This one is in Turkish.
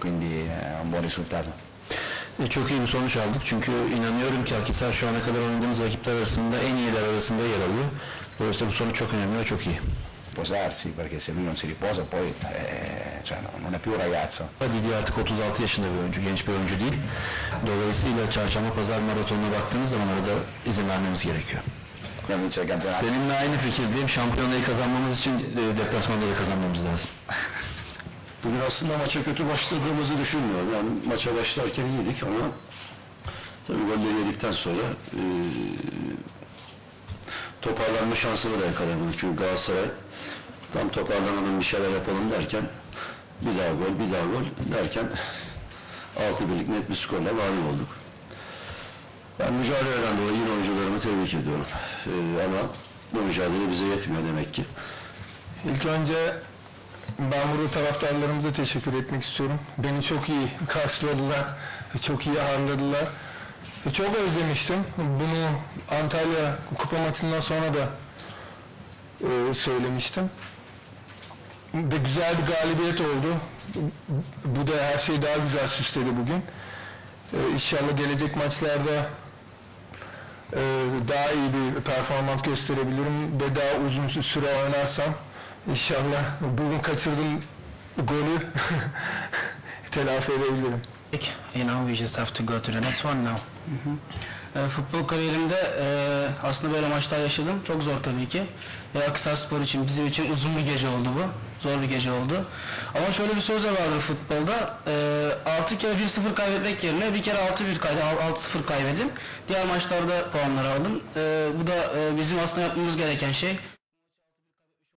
quindi è un buon risultato. E, Çok iyi bir sonuç aldık çünkü inanıyorum ki Akhisar şu ana kadar oynadığımız rakipler arasında en iyiler arasında yer alıyor. Dolayısıyla bu sonuç çok önemli ve çok iyi. Riposarsi, perché se lui non si riposa poi eh, cioè, no- non è più un ragazzo. Didi artık 36 yaşında bir oyuncu, genç bir oyuncu değil. Dolayısıyla çarşamba pazar maratonuna baktığımız zaman arada izin vermemiz gerekiyor. Seninle aynı fikirdeyim. Şampiyonayı kazanmamız için e, deplasmanda da kazanmamız lazım. Bugün aslında maça kötü başladığımızı düşünmüyorum. Yani maça başlarken iyiydik ama tabii golleri yedikten sonra eee toparlanma şansını da yakalayamadık. Çünkü Galatasaray tam toparlanalım bir şeyler yapalım derken bir daha gol, bir daha gol derken 6 birlik net bir skorla mağlup olduk. Ben mücadeleden dolayı yine oyuncularımı tebrik ediyorum. Eee, ama bu mücadele bize yetmiyor demek ki. İlk önce ben burada taraftarlarımıza teşekkür etmek istiyorum. Beni çok iyi karşıladılar, çok iyi ağırladılar. Çok özlemiştim. Bunu Antalya kupa maçından sonra da e, söylemiştim. Ve güzel bir galibiyet oldu. Bu da her şeyi daha güzel süsledi bugün. E, İnşallah gelecek maçlarda e, daha iyi bir performans gösterebilirim ve daha uzun süre oynarsam inşallah bugün kaçırdığım golü telafi edebilirim. You know, we just have to go to the next one now. E, futbol kariyerimde e, aslında böyle maçlar yaşadım. Çok zor tabii ki. E, Akhisar Spor için, bizim için uzun bir gece oldu bu. Zor bir gece oldu. Ama şöyle bir söz de vardır futbolda. E, 6 kere 1-0 kaybetmek yerine bir kere 6-1 kaydı, 6-0 kaybedin. Diğer maçlarda puanları alın. E, bu da e, bizim aslında yapmamız gereken şey.